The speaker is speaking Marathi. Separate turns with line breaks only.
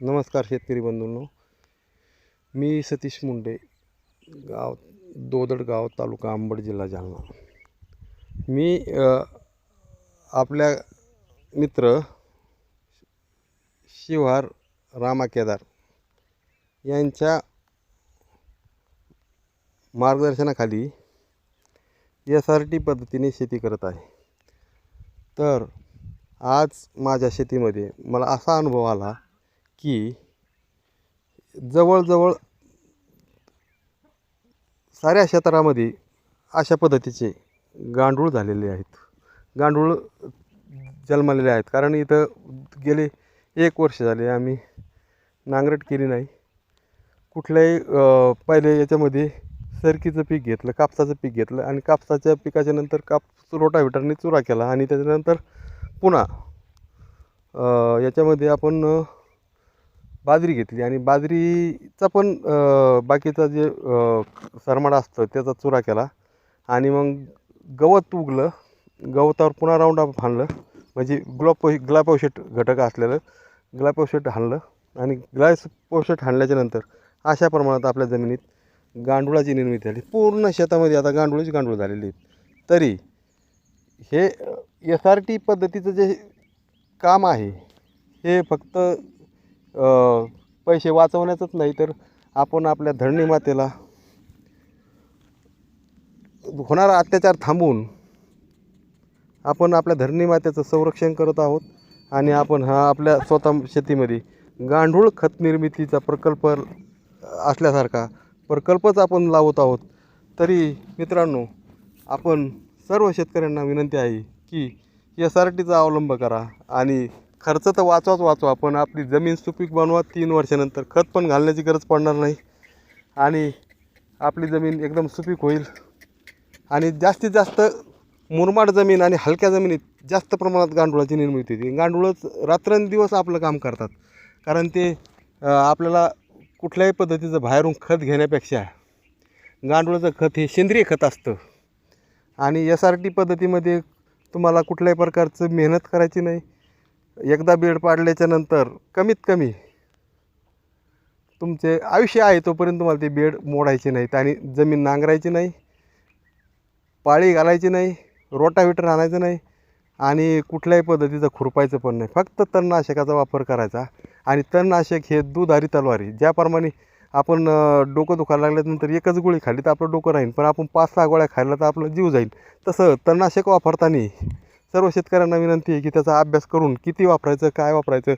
नमस्कार शेतकरी बंधूंनो. मी सतीश मुंडे गाव दोदड गाव तालुका अंबड जिल्हा जालना. मी आपल्या मित्र शिवहार रामा केदार यांच्या मार्गदर्शनाखाली एस आर टी पद्धतीने शेती करत आहे. तर आज माझ्या शेतीमध्ये मला असा अनुभव आला की जवळजवळ साऱ्या क्षेत्रामध्ये अशा पद्धतीचे गांडूळ झालेले आहेत. गांडूळ जन्मलेले आहेत. कारण इथं गेले एक वर्ष झाले आम्ही नांगरट केली नाही. कुठल्याही पहिले याच्यामध्ये सरकीचं पीक घेतलं कापसाचं पीक घेतलं आणि कापसाच्या पिकाच्या नंतर कापूस रोटाव्हिटरने चुरा केला आणि त्याच्यानंतर पुन्हा याच्यामध्ये आपण बाजरी घेतली आणि बाजरीचा पण बाकीचा जे सरमाडा असतं त्याचा चुरा केला. आणि मग गवत उगलं. गवतावर पुन्हा राऊंड अप हाणलं. म्हणजे ग्लोपो ग्लापोशेट घटक असलेलं ग्लापोशेट हाणलं. आणि ग्लायपोशेट हाणल्याच्यानंतर अशा प्रमाणात आपल्या जमिनीत गांडुळाची निर्मिती झाली. पूर्ण शेतामध्ये आता गांडुळाची गांडूळ झालेली आहेत. तरी हे एस आर टी पद्धतीचं जे काम आहे हे फक्त पैसे वाचवण्याचंच नाही तर आपण आपल्या धरणी मातेला होणारा अत्याचार थांबवून आपण आपल्या धरणी मातेचं संरक्षण करत आहोत आणि आपण हा आपल्या स्वतः शेतीमध्ये गांडूळ खत निर्मितीचा प्रकल्प असल्यासारखा प्रकल्पच आपण लावत आहोत. तरी मित्रांनो आपण सर्व शेतकऱ्यांना विनंती आहे की एस आर टीचा अवलंब करा आणि खर्च तर वाचवाच वाचवा पण आपली जमीन सुपीक बनवा तीन वर्षानंतर खत पण घालण्याची गरज पडणार नाही. आणि आपली जमीन एकदम सुपीक होईल. आणि जास्तीत जास्त मुरमाड जमीन आणि हलक्या जमिनीत जास्त प्रमाणात गांडुळाची निर्मिती होती. गांडुळच रात्रंदिवस आपलं काम करतात. कारण ते आपल्याला कुठल्याही पद्धतीचं बाहेरून खत घेण्यापेक्षा गांडुळाचं खत हे सेंद्रिय खत असतं. आणि एस आर टी पद्धतीमध्ये तुम्हाला कुठल्याही प्रकारचं मेहनत करायची नाही. एकदा बेड पाडल्याच्या नंतर कमीत कमी तुमचे आयुष्य आहे तोपर्यंत तुम्हाला ते बेड मोडायचे नाहीत आणि जमीन नांगरायची नाही पाळी घालायची नाही रोटाव्हिटर आणायचं नाही आणि कुठल्याही पद्धतीचं खुरपायचं पण नाही. फक्त तणनाशकाचा वापर करायचा आणि तणनाशक हे दुधारी तलवारी ज्याप्रमाणे आपण डोकं दुखायला लागल्यानंतर एकच गोळी खाल्ली तर आपलं डोकं राहील पण आपण पाच सहा गोळ्या खाल्ल्या तर आपलं जीव जाईल. तसं तणनाशक वापरताना सर्व शेतकऱ्यांना विनंती आहे की त्याचा अभ्यास करून किती वापरायचं काय वापरायचं